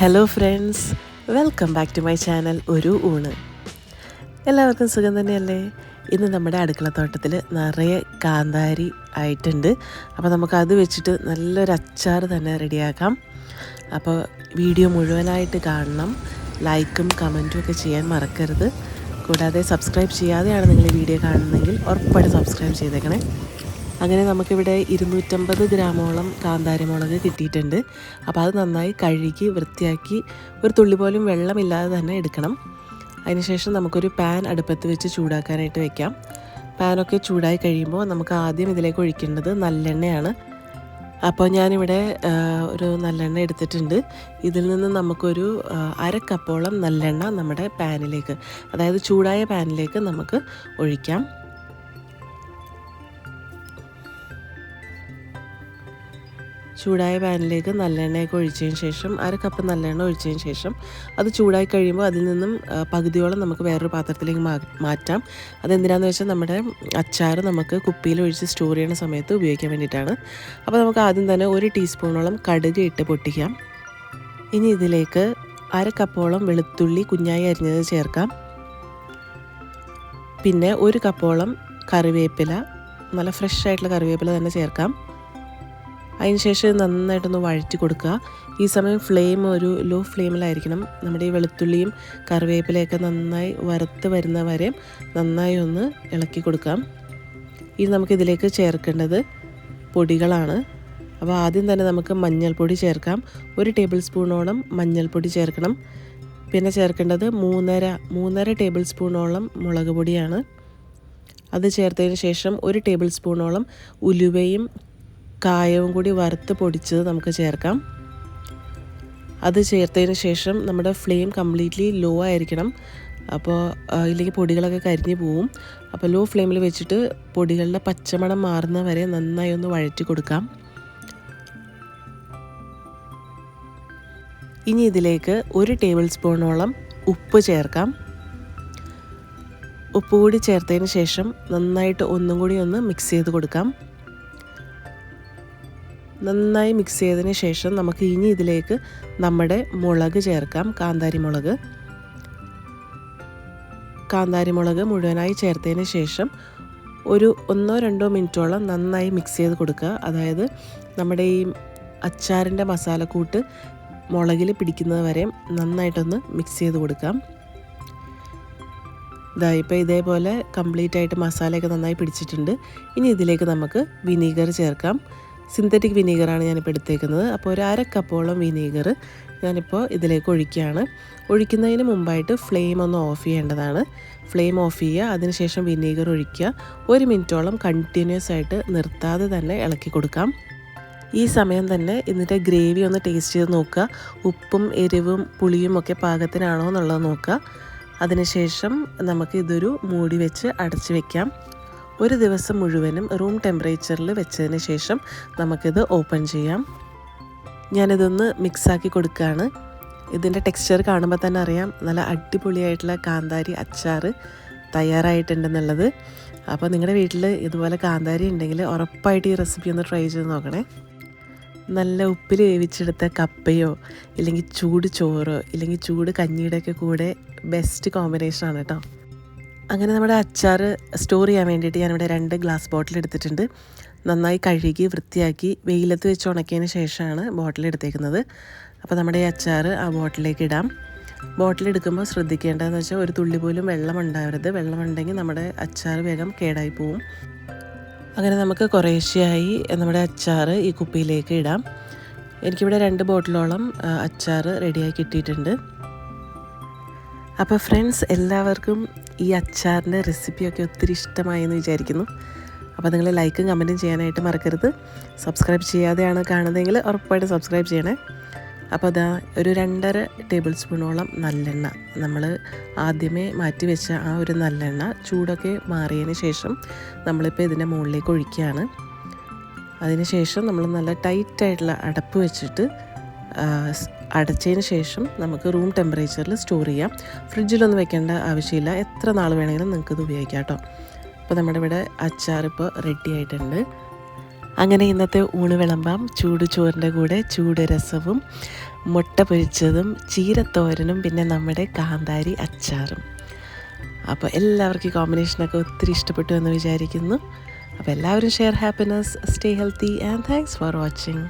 Hello friends welcome back to my channel ഒരു ഊണ് എല്ലാവർക്കും സുഖം തന്നെയല്ലേ? ഇന്ന് നമ്മുടെ അടുക്കളത്തോട്ടത്തിൽ നിറയെ കാന്താരി ആയിട്ടുണ്ട്. അപ്പോൾ നമുക്ക് അത് വെച്ചിട്ട് നല്ലൊരു അച്ചാർ തന്നെ റെഡിയാക്കാം. അപ്പോൾ വീഡിയോ മുഴുവനായിട്ട് കാണണം. ലൈക്കും കമന്റും ഒക്കെ ചെയ്യാൻ മറക്കരുത്. കൂടാതെ സബ്സ്ക്രൈബ് ചെയ്യാതെയാണ് നിങ്ങൾ ഈ വീഡിയോ കാണുന്നതെങ്കിൽ ഉറപ്പായിട്ട് സബ്സ്ക്രൈബ് ചെയ്തേക്കണേ. അങ്ങനെ നമുക്കിവിടെ ഇരുന്നൂറ്റമ്പത് ഗ്രാമോളം കാന്താരി മുളക് കിട്ടിയിട്ടുണ്ട്. അപ്പോൾ അത് നന്നായി കഴുകി വൃത്തിയാക്കി ഒരു തുള്ളി പോലും വെള്ളമില്ലാതെ തന്നെ എടുക്കണം. അതിനുശേഷം നമുക്കൊരു പാൻ അടുപ്പത്ത് വെച്ച് ചൂടാക്കാനായിട്ട് വെക്കാം. പാനൊക്കെ ചൂടായി കഴിയുമ്പോൾ നമുക്ക് ആദ്യം ഇതിലേക്ക് ഒഴിക്കേണ്ടത് നല്ലെണ്ണയാണ്. അപ്പോൾ ഞാനിവിടെ ഒരു നല്ലെണ്ണ എടുത്തിട്ടുണ്ട്. ഇതിൽ നിന്ന് നമുക്കൊരു അര നല്ലെണ്ണ നമ്മുടെ പാനിലേക്ക് അതായത് ചൂടായ പാനിലേക്ക് നമുക്ക് ഒഴിക്കാം. ചൂടായ പാനിലേക്ക് നല്ലെണ്ണയൊക്കെ ഒഴിച്ചതിന് ശേഷം അര കപ്പ് നല്ലെണ്ണ ഒഴിച്ചതിന് ശേഷം അത് ചൂടായി കഴിയുമ്പോൾ അതിൽ നിന്നും പകുതിയോളം നമുക്ക് വേറൊരു പാത്രത്തിലേക്ക് മാറ്റാം. അതെന്തിനാന്ന് വെച്ചാൽ നമ്മുടെ അച്ചാർ നമുക്ക് കുപ്പിയിൽ ഒഴിച്ച് സ്റ്റോർ ചെയ്യുന്ന സമയത്ത് ഉപയോഗിക്കാൻ വേണ്ടിയിട്ടാണ്. അപ്പോൾ നമുക്ക് ആദ്യം തന്നെ ഒരു ടീസ്പൂണോളം കടുക് ഇട്ട് പൊട്ടിക്കാം. ഇനി ഇതിലേക്ക് അര കപ്പോളം വെളുത്തുള്ളി കുഞ്ഞായി അരിഞ്ഞത് ചേർക്കാം. പിന്നെ ഒരു കപ്പോളം കറിവേപ്പില നല്ല ഫ്രഷ് ആയിട്ടുള്ള കറിവേപ്പില തന്നെ ചേർക്കാം. അതിനുശേഷം നന്നായിട്ടൊന്ന് വഴറ്റി കൊടുക്കുക. ഈ സമയം ഫ്ലെയിം ഒരു ലോ ഫ്ലെയിമിലായിരിക്കണം. നമ്മുടെ ഈ വെളുത്തുള്ളിയും കറിവേപ്പിലയൊക്കെ നന്നായി വറുത്ത് വരുന്ന വരെ നന്നായി ഒന്ന് ഇളക്കി കൊടുക്കാം. ഇനി നമുക്കിതിലേക്ക് ചേർക്കേണ്ടത് പൊടികളാണ്. അപ്പോൾ ആദ്യം തന്നെ നമുക്ക് മഞ്ഞൾപ്പൊടി ചേർക്കാം. ഒരു ടേബിൾ സ്പൂണോളം മഞ്ഞൾപ്പൊടി ചേർക്കണം. പിന്നെ ചേർക്കേണ്ടത് മൂന്നര മൂന്നര ടേബിൾ സ്പൂണോളം മുളക് പൊടിയാണ്. അത് ചേർത്തതിന് ശേഷം ഒരു ടേബിൾ സ്പൂണോളം ഉലുവയും കായവും കൂടി വറുത്ത് പൊടിച്ചത് നമുക്ക് ചേർക്കാം. അത് ചേർത്തതിന് ശേഷം നമ്മുടെ ഫ്ലെയിം കംപ്ലീറ്റ്ലി ലോ ആയിരിക്കണം. അപ്പോൾ ഇല്ലെങ്കിൽ പൊടികളൊക്കെ കരിഞ്ഞു പോവും. അപ്പോൾ ലോ ഫ്ലെയിമിൽ വെച്ചിട്ട് പൊടികളുടെ പച്ചമണം മാറുന്ന വരെ നന്നായി ഒന്ന് വഴറ്റി കൊടുക്കാം. ഇനി ഇതിലേക്ക് ഒരു ടേബിൾ സ്പൂണോളം ഉപ്പ് ചേർക്കാം. ഉപ്പ് കൂടി ചേർത്തതിന് ശേഷം നന്നായിട്ട് ഒന്നും കൂടി ഒന്ന് മിക്സ് ചെയ്ത് കൊടുക്കാം. നന്നായി മിക്സ് ചെയ്തതിന് ശേഷം നമുക്ക് ഇനി ഇതിലേക്ക് നമ്മുടെ മുളക് ചേർക്കാം. കാന്താരി മുളക് കാന്താരി മുളക് മുഴുവനായി ചേർത്തതിന് ശേഷം ഒരു ഒന്നോ രണ്ടോ മിനിറ്റോളം നന്നായി മിക്സ് ചെയ്ത് കൊടുക്കുക. അതായത് നമ്മുടെ ഈ അച്ചാറിന്റെ മസാലക്കൂട്ട് മുളകിൽ പിടിക്കുന്നത് വരെ നന്നായിട്ടൊന്ന് മിക്സ് ചെയ്ത് കൊടുക്കാം. ഇതാ ഇപ്പോൾ ഇതേപോലെ കംപ്ലീറ്റ് ആയിട്ട് മസാലയൊക്കെ നന്നായി പിടിച്ചിട്ടുണ്ട്. ഇനി ഇതിലേക്ക് നമുക്ക് വിനീഗർ ചേർക്കാം. സിന്തറ്റിക് വിനീഗറാണ് ഞാനിപ്പോൾ എടുത്തേക്കുന്നത്. അപ്പോൾ ഒരു അര കപ്പോളം വിനീഗർ ഞാനിപ്പോൾ ഇതിലേക്ക് ഒഴിക്കുകയാണ്. ഒഴിക്കുന്നതിന് മുമ്പായിട്ട് ഫ്ലെയിം ഒന്ന് ഓഫ് ചെയ്യേണ്ടതാണ്. ഫ്ലെയിം ഓഫ് ചെയ്യുക അതിനുശേഷം വിനീഗർ ഒഴിക്കുക. ഒരു മിനിറ്റോളം കണ്ടിന്യൂസ് ആയിട്ട് നിർത്താതെ തന്നെ ഇളക്കി കൊടുക്കാം. ഈ സമയം തന്നെ ഇതിന്റെ ഗ്രേവി ഒന്ന് ടേസ്റ്റ് ചെയ്ത് നോക്കുക. ഉപ്പും എരിവും പുളിയും ഒക്കെ പാകത്തിനാണോ എന്നുള്ളത് നോക്കുക. അതിനുശേഷം നമുക്ക് ഇതൊരു മൂടി വെച്ച് അടച്ചു വെക്കാം. ഒരു ദിവസം മുഴുവനും റൂം ടെമ്പറേച്ചറിൽ വെച്ചതിന് ശേഷം നമുക്കിത് ഓപ്പൺ ചെയ്യാം. ഞാനിതൊന്ന് മിക്സാക്കി കൊടുക്കുകയാണ് ഇതിന്റെ ടെക്സ്ചർ കാണുമ്പോൾ തന്നെ അറിയാം. നല്ല അടിപൊളിയായിട്ടുള്ള കാന്താരി അച്ചാർ തയ്യാറായിട്ടുണ്ടെന്നുള്ളത്. അപ്പോൾ നിങ്ങളുടെ വീട്ടിൽ ഇതുപോലെ കാന്താരി ഉണ്ടെങ്കിൽ ഉറപ്പായിട്ട് ഈ റെസിപ്പി ഒന്ന് ട്രൈ ചെയ്ത് നോക്കണേ. നല്ല ഉപ്പിൽ വേവിച്ചെടുത്ത കപ്പയോ ഇല്ലെങ്കിൽ ചൂട് ചോറോ ഇല്ലെങ്കിൽ ചൂട് കഞ്ഞിയുടെയൊക്കെ കൂടെ ബെസ്റ്റ് കോമ്പിനേഷനാണ് കേട്ടോ അങ്ങനെ നമ്മുടെ അച്ചാർ സ്റ്റോർ ചെയ്യാൻ വേണ്ടിയിട്ട് ഞാനിവിടെ രണ്ട് ഗ്ലാസ് ബോട്ടിൽ എടുത്തിട്ടുണ്ട്. നന്നായി കഴുകി വൃത്തിയാക്കി വെയിലത്ത് വെച്ച് ഉണക്കിയതിന് ശേഷമാണ് ബോട്ടിൽ എടുത്തേക്കുന്നത്. അപ്പോൾ നമ്മുടെ ഈ അച്ചാർ ആ ബോട്ടിലേക്ക് ഇടാം. ബോട്ടിൽ എടുക്കുമ്പോൾ ശ്രദ്ധിക്കേണ്ടതെന്ന് വെച്ചാൽ ഒരു തുള്ളി പോലും വെള്ളം ഉണ്ടാവരുത്. വെള്ളം ഉണ്ടെങ്കിൽ നമ്മുടെ അച്ചാർ വേഗം കേടായി പോവും. അങ്ങനെ നമുക്ക് കുറേശ്ശെയായി നമ്മുടെ അച്ചാർ ഈ കുപ്പിയിലേക്ക് ഇടാം. എനിക്കിവിടെ രണ്ട് ബോട്ടിലോളം അച്ചാർ റെഡിയായി കിട്ടിയിട്ടുണ്ട്. അപ്പോൾ ഫ്രണ്ട്സ് എല്ലാവർക്കും ഈ അച്ചാറിന്റെ റെസിപ്പിയൊക്കെ ഒത്തിരി ഇഷ്ടമായെന്ന് വിചാരിക്കുന്നു. അപ്പോൾ നിങ്ങൾ ലൈക്കും കമന്റും ചെയ്യാനായിട്ട് മറക്കരുത്. സബ്സ്ക്രൈബ് ചെയ്യാതെയാണ് കാണുന്നതെങ്കിൽ ഉറപ്പായിട്ട് സബ്സ്ക്രൈബ് ചെയ്യണേ. അപ്പോൾ അതാ ഒരു രണ്ടര ടേബിൾ സ്പൂണോളം നല്ലെണ്ണ നമ്മൾ ആദ്യമേ മാറ്റി വെച്ച ആ ഒരു നല്ലെണ്ണ ചൂടൊക്കെ മാറിയതിന് ശേഷം നമ്മളിപ്പോൾ ഇതിന്റെ മുകളിലേക്ക് ഒഴിക്കുകയാണ്. അതിനുശേഷം നമ്മൾ നല്ല ടൈറ്റായിട്ടുള്ള അടപ്പ് വെച്ചിട്ട് അടച്ചതിന് ശേഷം നമുക്ക് റൂം ടെമ്പറേച്ചറിൽ സ്റ്റോർ ചെയ്യാം. ഫ്രിഡ്ജിലൊന്നും വെക്കേണ്ട ആവശ്യമില്ല. എത്ര നാൾ വേണമെങ്കിലും നിങ്ങൾക്കിത് ഉപയോഗിക്കാം കേട്ടോ. അപ്പോൾ നമ്മുടെ ഇവിടെ അച്ചാർ ഇപ്പോൾ റെഡി ആയിട്ടുണ്ട്. അങ്ങനെ ഇന്നത്തെ ഊണ് വിളമ്പാം. ചൂട് ചോറിന്റെ കൂടെ ചൂട് രസവും മുട്ട പൊരിച്ചതും ചീരത്തോരനും പിന്നെ നമ്മുടെ കാന്താരി അച്ചാറും. അപ്പോൾ എല്ലാവർക്കും കോമ്പിനേഷനൊക്കെ ഒത്തിരി ഇഷ്ടപ്പെട്ടു എന്ന് വിചാരിക്കുന്നു. അപ്പോൾ എല്ലാവരും share happiness stay healthy and thanks for watching